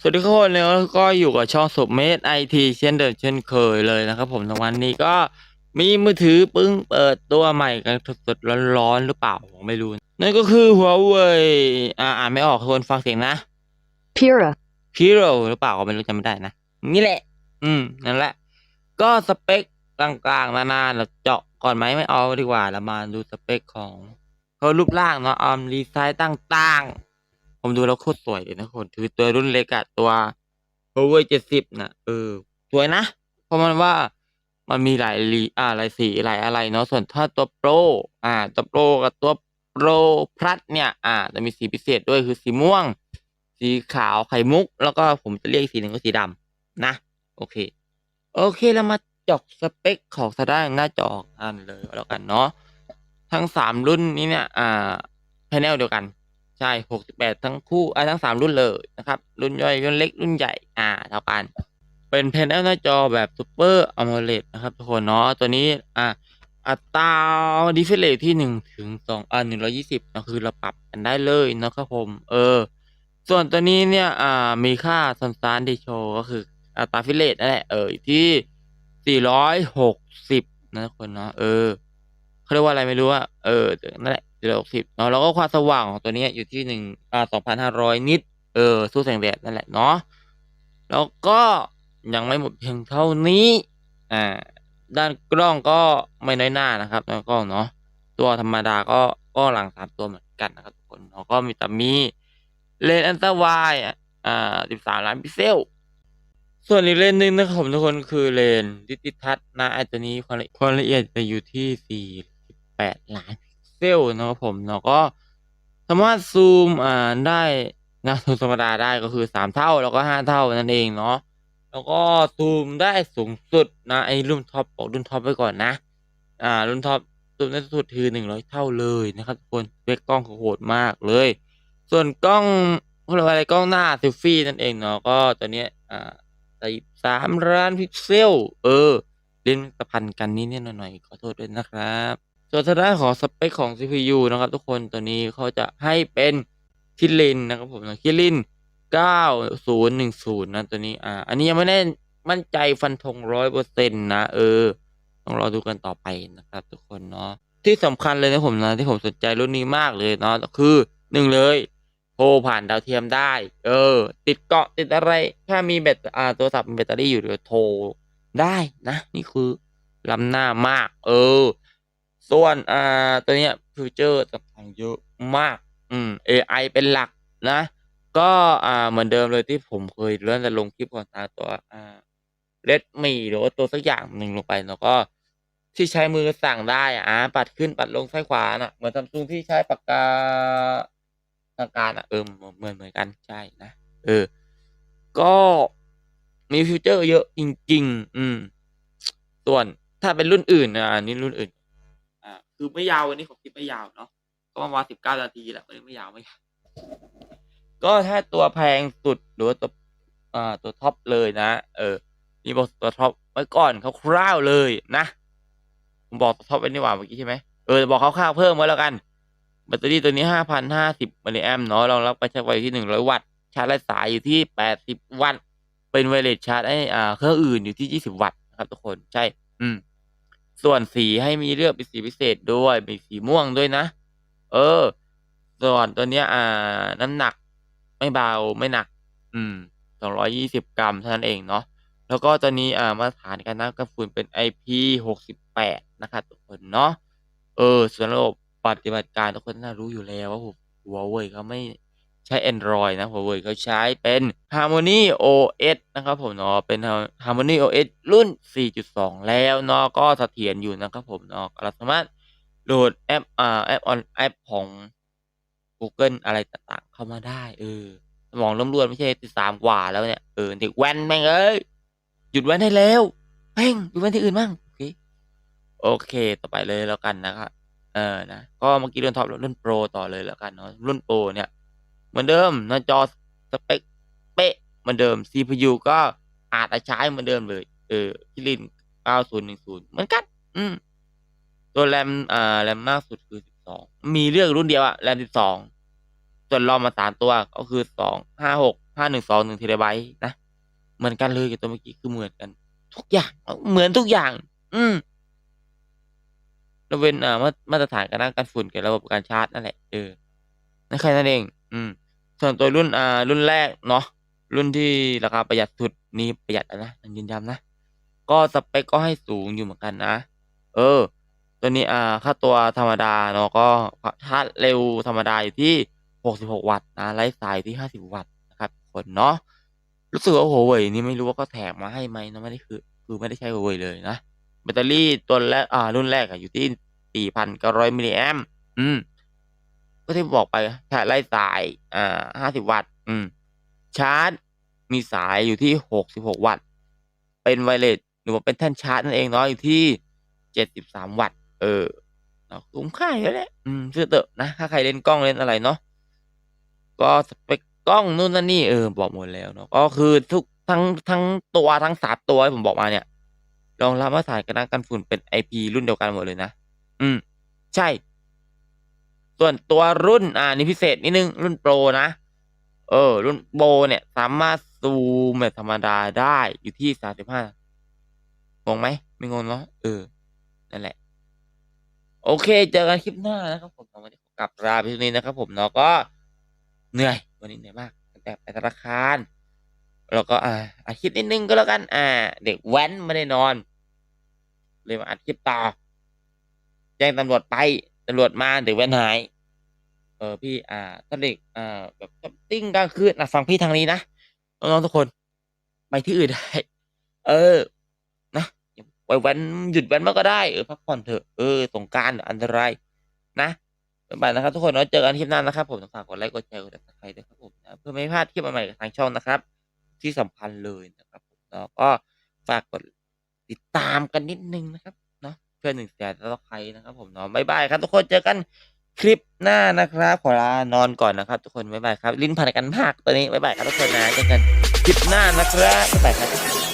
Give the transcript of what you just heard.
สวัสดีทุกคนแล้วก็อยู่กับช่องสุเมธไอทีเช่นเดิมเช่นเคยเลยนะครับผมในวันนี้ก็มีมือถือปึ้งเปิดตัวใหม่กันสดๆร้อนๆหรือเปล่าผมไม่รู้ นั่นก็คือหัวเว่ยอ่าอ่านไม่ออกทุกคนฟังเสียงนะ Pura, Hero หรือเปล่าก็ไม่รู้จำไม่ได้นะ นี่แหละ อืมนั่นแหละ ก็สเปคกลางๆนาๆเราเจาะก่อนไหมไม่เอาดีกว่าเรามาดูสเปคของเขารูปร่างเนาะออมดีไซน์ต่างๆ ผมดูแล้วโคตรสวยเลยนะคนคือตัวรุ่นเล็กอะตัว Huawei เจ็ดสิบนะเออสวยนะ เพราะมันว่ามันมีหลายลีอ่าหลายสีหลายอะไรเนาะส่วนถ้าตัวโปรอ่า ตัวโปรกับตัวโปรพลัสเนี่ย อ่าจะมีสีพิเศษด้วยคือสีม่วง สีขาวไข่มุก แล้วก็ผมจะเรียกอีกสีหนึ่งก็สีดำนะ โอเค โอเคแล้วมาจอกสเปคของซาด้าหน้าจออันเลยแล้วกันเนาะทั้งสามรุ่นนี้เนี่ย อ่าแพนเนลเดียวกัน ใช่หกสิบแปดทั้งคู่อ่าทั้งสามรุ่นเลยนะครับ รุ่นย่อยรุ่นเล็กรุ่นใหญ่อ่าเท่ากัน เป็นแพนเนหน้าจอแบบซูเปอร์อ o l e d นะครับทุกคนเนาะตัวนี้อ่าอัตราดิสเลย์ที่หนึ่งถึงสองอ่าหนึ่งร้อยี่สิบก็คือเราปรับกันได้เลยนะครับผม เออ ส่วนตัวนี้เนี่ยอ่ามีค่าซันซานเดโชก็คืออัตราฟิเลตนั่นแหละเออที่สี่ร้อยหกสิบนะทุกคนเนาะเออเขาเรียกว่าอะไรไม่รู้อะเออนั่นแหละ สี่ร้อหกสิบเนาะแล้วก็ความสว่างของตัวนี้อยู่ที่หนึ่งอ่าสองพันห้าร้อยนิตเออ สู้แสงแดดนั่นแหละเนาะแล้วก็ยังไม่หมดเพียงเท่านี้อ่าด้านกล้องก็ไม่น้อยหน้านะครับด้านกล้องเนาะตัวธรรมดาก็ก็หลังสามตัวเหมือนกันนะครับทุกคนแล้วก็มีแต่มีเลนส์อันตราไวด์อะอ่าสิบสามล้านพิกเซล ส่วนอีกเลนหนึ่งนะครับผมทุกคนคือเลนส์ดิจิทัศนะไอตัวนี้ความละเอียดจะอยู่ที่สี่สิบแปดล้านพิ เซลนะครับผมแล้วก็สามารถซูมอ่าได้นะซูมธรรมดาได้ก็คือสามเท่าแล้วก็ห้าเท่านั่นเองเนาะแล้วก็ซูมได้สูงสุดนะไอ้รุ่นท็อปบอกรุ่นท็อปไว้ก่อนนะ อ่า รุ่นท็อปซูมได้สูงสุดคือหนึ่งร้อยเท่าเลยนะครับทุกคนเปคกล้องคือโหดมากเลย ส่วนกล้องเขาเรียกว่าอะไรกล้องหน้าเซลฟี่นั่นเองเนาะก็ตัวเนี้ยอ่าสามล้านพิกเซล เออเล่นประพันกันนี้เนี่ยหน่อยๆขอโทษด้วยนะครับ ส่วนทางด้านของสเปคของ CPU นะครับ ทุกคนตัวนี้เขาจะให้เป็นคิรินนะครับผมคิริน9010 นะ ตัวนี้อ่าอันนี้ยังไม่ได้มั่นใจฟันธงร้อยเปอร์เซ็นต์นะ เออ ต้องรอดูกันต่อไปนะครับ ทุกคนเนาะที่สำคัญเลยนะผมนะที่ผมสนใจรุ่นนี้มากเลยเนาะคือหนึ่งเลยโทรผ่านดาวเทียมได้ เออ ติดเกาะติดอะไรถ้ามีแบตอ่าโทรศัพท์มีแบตเตอรี่อยู่เดี๋ยวโทรได้นะ นี่คือล้ำหน้ามาก เออ ส่วนอ่าตัวเนี้ยฟิวเจอร์ต่างๆเยอะมาก อืม AI เป็นหลักนะ ก็อ่าเหมือนเดิมเลยที่ผมเคยเริ่มจะลงคลิปก่อนตาตัวอ่าเ e ดมีหรือว่าตัวสักอย่างหนึ่งลงไปแล้วก็ที่ใช้มือสั่งได้อ่าปัดขึ้นปัดลงซ้ายขวาน่ะเหมือนซัมซุงที่ใช้ปากกาทางการอะเออเหมือนเหมือนกันใช่นะเออ ก็มีฟิวเจอร์เยอะจริง ๆ อืม ส่วนถ้าเป็นรุ่นอื่นอะนนี้รุ่นอื่น อ่าคือไม่ยาววันนี้ผมคลิปไม่ยาวเนาะก็ประมาณสิบเก้านาทีแหละไม่ไม่ยาวไม่ยาวก็ถ้าตัวแพงสุดหรือว่าตัวอ่าตัวท็อปเลยนะ เออนี่บอกตัวท็อปไว้ก่อนคร่าวๆเลยนะผมบอกตัวท็อปไว้นี่หว่าเมื่อกี้ใช่ไหมเออบอกคร่าวๆเพิ่มไว้แล้วกันแบตเตอรี่ตัวนี้ห้าพันห้าสิบมิลลิแอมเนาะรองรับการใช้ไฟที่หนึ่งร้อยวัตต์ชาร์จไร้สายอยู่ที่แปดสิบวัตต์เป็นไวเลสชาร์จไอ้อ่าเครื่องอื่นอยู่ที่ยี่สิบวัตต์นะครับทุกคนใช่ อืม ส่วนสีให้มีเลือกเป็นสีพิเศษด้วยมีสีม่วงด้วยนะ เออ ส่วนตัวเนี้ย อ่า น้ำหนักไม่เบาไม่หนัก อืมสองร้อยี่สิบกรัมเท่านั้นเองเนาะแล้วก็ตัวนี้อ่ามาตรฐานการนับกระฝุ่นเป็น IP หกสิบแปดนะครับทุกคนเนาะเออ ส่วนระบบปฏิบัติการทุกคนน่ารู้อยู่แล้วว่าหัวเว่ยเขาไม่ ใช้ Android นะหัวเวยเขาใช้เป็น Harmony OS นะครับผมเนาะเป็น Harmony OS รุ่น 4.2 แล้วเนาะก็เสถียรอยู่นะครับผมเนาะเราสามารถโหลดแอปอ่าแอปออนแอปของ Google อะไรต่างๆ เข้ามาได้ เออ สมองร่วมรวนไม่ใช่ติดสามกว่าแล้วเนี่ย เออเด็กแว้นแม่งเอ้ย หยุดแว้นได้แล้วแม่งหยุดแว้นที่อื่นบ้างโอเคโอเค ต่อไปเลยแล้วกันนะครับเออนะก็เมื่อกี้รุ่นท็อปรุ่นโปรต่อเลยแล้วกันเนาะรุ่นโปรเนี่ย มือนเดิมหน้าจอสเปคเป๊ะเหมือนเดิม CPU ก็อาจจะใช้เหมือนเดิมเลย เออคิริน9010 เหมือนกัน อืม ตัวแรมอ่าแรมมากสุดคือ 12 มีเลือกรุ่นเดียวอะแรม 12 ส่วนรองมาสามตัวก็คือ 2 5 6ห้าหนึ่งสองหนึ่งเทราไบต์นะ เหมือนกันเลยกับตัวเมื่อกี้คือเหมือนกัน ทุกอย่าง เหมือนทุกอย่าง อืมเราเว้นอ่ามาตรฐานการด้านการฝุ่นกับระบบการชาร์จนั่นแหละเออนั่นแค่นั้นเอง อืม ส่วนตัวรุ่นอ่ารุ่นแรกเนาะรุ่นที่ราคาประหยัดสุดนี่ประหยัดนะยืนยันนะ ก็สเปคก็ให้สูงอยู่เหมือนกันนะ เออ ตัวนี้อ่าค่าตัวธรรมดาเนาะก็ชาร์จเร็วธรรมดาอยู่ที่ 66 วัตต์นะไร้สายที่ 50 วัตต์นะครับคนเนาะรู้สึกว่าหัวเว่ยนี่ไม่รู้ว่าก็แถมมาให้ไหมนะไม่ได้คือ คือไม่ได้ใช้หัวเว่ยเลยนะแบตเตอรี่ตัวแรกอ่ารุ่นแรกอะอยู่ที่ 4,900มิลลิแอมอืม ก็ที่บอกไปชาร์จไร้สายอ่า50วัตต์ อืม ชาร์จ มีสายอยู่ที่66วัตต์ เป็นไวเลสหรือว่าเป็นแท่นชาร์จนั่นเองเนาะอยู่ที่73วัตต์ เออเนาะคุ้มค่าอยู่แล้วแหละอืมเชื่อเถอะนะ ถ้าใครเล่นกล้องเล่นอะไรเนาะ ก็สเปคกล้องนู่นนั่นนี่เออบอกหมดแล้วเนาะ ก็คือทุกทั้งทั้งตัวทั้งสามตัวที่ผมบอกมาเนี่ยรองรับมาตรฐานกันด้านกันฝุ่นเป็น IP รุ่นเดียวกันหมดเลยนะ อืม ใช่ ส่วนตัวรุ่นอ่านี่พิเศษนิดนึงรุ่นโปรนะ เออ รุ่นโปรเนี่ย สามารถซูมแบบธรรมดาได้อยู่ที่35งงไหมไม่งงเนาะเออ นั่นแหละ โอเค เจอกันคลิปหน้านะครับผมวันนี้กลับลาไปที่นี้นะครับ ผมเนาะก็เหนื่อย วันนี้เหนื่อยมากตั้งแต่ไปธนาคารแล้วก็อ่าอัดคลิปนิดนึงก็แล้วกัน อ่า เด็กแว้นไม่ได้นอน เลยมาอัดคลิปต่อแจ้งตำรวจไป ตำรวจมาเด็กแว้นหาย เออพี่อ่าถ้าเด็กอ่าแบบช้อปปิ้งกลางคืนนะฟังพี่ทางนี้นะน้องๆทุกคน ไปที่อื่นได้ เออ นะไปแว้นหยุดแว้นมาก็ได้เออพักผ่อนเถอะเออสงการอันตรายนะบ๊ายบายนะครับทุกคนเนาเจอกันคลิปหน้านะครับ ผมฝากกดไลค์กดแชร์กดติดตามด้วยครับผมนะเพื่อไม่ให้พลาดคลิปใหม่ๆทางช่องนะครับ ที่สำคัญเลยนะครับผมแล้วก็ฝากกดติดตามกันนิดนึงนะครับ เพื่อนหนึ่งแสนแล้วใครนะครับ ผมเนาะบ๊ายบายครับ ทุกคนเจอกันคลิปหน้านะครับ ขอลานอนก่อนนะครับ ทุกคนบ๊ายบายครับ ลิ้นพันกันมากตอนนี้บ๊ายบายครับทุกคนนะเจอกันคลิปหน้านะครับบ๊ายบายครับ